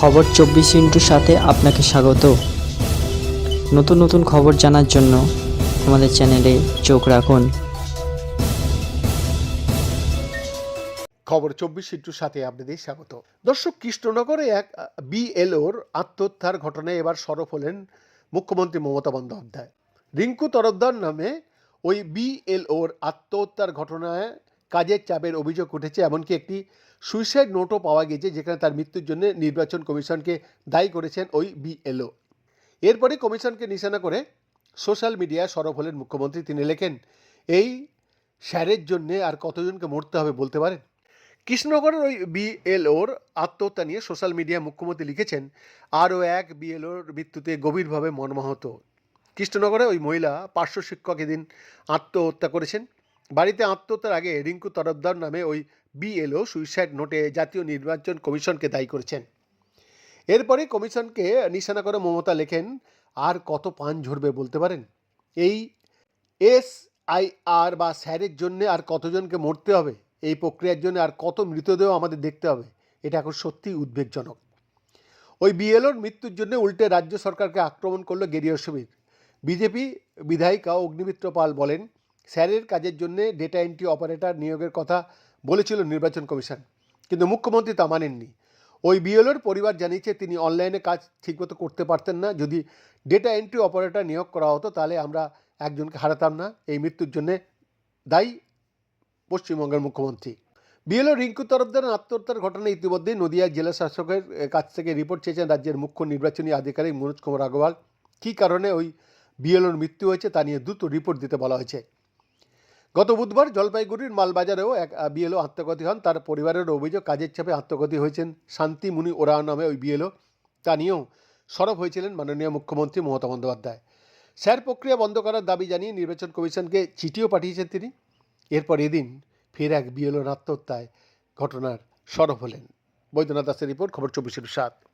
খবর চব্বিশ ইন্টুর সাথে আপনাকে স্বাগত। নতুন নতুন খবর জানার জন্য আমাদের চ্যানেলে চোখ রাখুন। খবর চব্বিশ ইন্টুর সাথে আপনাদের স্বাগত। দর্শক, কৃষ্ণনগরে এক বিএলওর আত্মহত্যার ঘটনায় এবার সরব হলেন মুখ্যমন্ত্রী মমতা বন্দ্যোপাধ্যায়। রিঙ্কু তরফদার নামে ওই বিএলওর আত্মহত্যার ঘটনায় কাজের চাপের অভিযোগ উঠেছে, এমনকি একটি সুইসাইড নোটও পাওয়া গেছে যেখানে তার মৃত্যুর জন্য নির্বাচন কমিশনকে দায়ী করেছেন ওই বিএলও। এরপরে কমিশনকে নিশানা করে সোশ্যাল মিডিয়ায় সরব হলেন মুখ্যমন্ত্রী। তিনি লেখেন, এই স্যারের জন্যে আর কতজনকে মরতে হবে বলতে পারেন? কৃষ্ণনগরের ওই বিএলওর আত্মহত্যা নিয়ে সোশ্যাল মিডিয়ায় মুখ্যমন্ত্রী লিখেছেন, আরও এক বিএলওর মৃত্যুতে গভীরভাবে মর্মাহত। কৃষ্ণনগরে ওই মহিলা পার্শ্ব শিক্ষক এদিন আত্মহত্যা করেছেন। বাড়িতে আত্মহত্যার আগে রিঙ্কু তরফদার নামে ওই বিএলও সুইসাইড নোটে জাতীয় নির্বাচন কমিশনকে দায়ী করেছেন। এরপরে কমিশনকে নিশানা করে মমতা লেখেন, আর কত পান ঝরবে বলতে পারেন? এই এস আই আর বা স্যারের জন্য আর কতজনকে মরতে হবে? এই প্রক্রিয়ার জন্য আর কত মৃতদেহ আমাদের দেখতে হবে? এটা এখন সত্যিই উদ্বেগজনক। ওই বিএলওর মৃত্যুর জন্য উল্টে রাজ্য সরকারকে আক্রমণ করল গেরিয় শিবির। বিজেপি বিধায়িকা অগ্নিমিত্র পাল বলেন স্যারের কাজের জন্য ডেটা এন্ট্রি অপারেটর নিয়োগের কথা বলেছিল নির্বাচন কমিশন। কিন্তু মুখ্যমন্ত্রী তা মানেননি। ওই বিএলওর পরিবার জানিয়েছে, তিনি অনলাইনে কাজ ঠিকমতো করতে পারতেন না। যদি ডেটা এন্ট্রি অপারেটর নিয়োগ করা হতো, তাহলে আমরা একজনকে হারাতাম না। এই মৃত্যুর জন্যে দায়ী পশ্চিমবঙ্গের মুখ্যমন্ত্রী। বিএলও রিঙ্কু তরফদার আত্মহত্যার ঘটনায় ইতিমধ্যেই নদিয়া জেলা শাসকের কাছ থেকে রিপোর্ট চেয়েছেন রাজ্যের মুখ্য নির্বাচনী আধিকারিক মনোজ কুমার আগরওয়াল। কী কারণে ওই বিএলওর মৃত্যু হয়েছে, তা নিয়ে দ্রুত রিপোর্ট দিতে বলা হয়েছে। গত বুধবার জলপাইগুড়ির মালবাজারেও এক বিএলও আত্মঘাতী হন। তার পরিবারের অভিযোগ, কাজের চাপে আত্মঘাতী হয়েছেন শান্তি মুনি ওরা নামে ওই বিএলও। তা নিয়েও সরব হয়েছিলেন মাননীয় মুখ্যমন্ত্রী মমতা বন্দ্যোপাধ্যায়। স্যার প্রক্রিয়া বন্ধ করার দাবি জানিয়ে নির্বাচন কমিশনকে চিঠিও পাঠিয়েছেন তিনি। এরপর এদিন ফের এক বিএলওর আত্মহত্যায় ঘটনার সরব হলেন। বৈদ্যনাথ দাসের রিপোর্ট, খবর চব্বিশের সাত।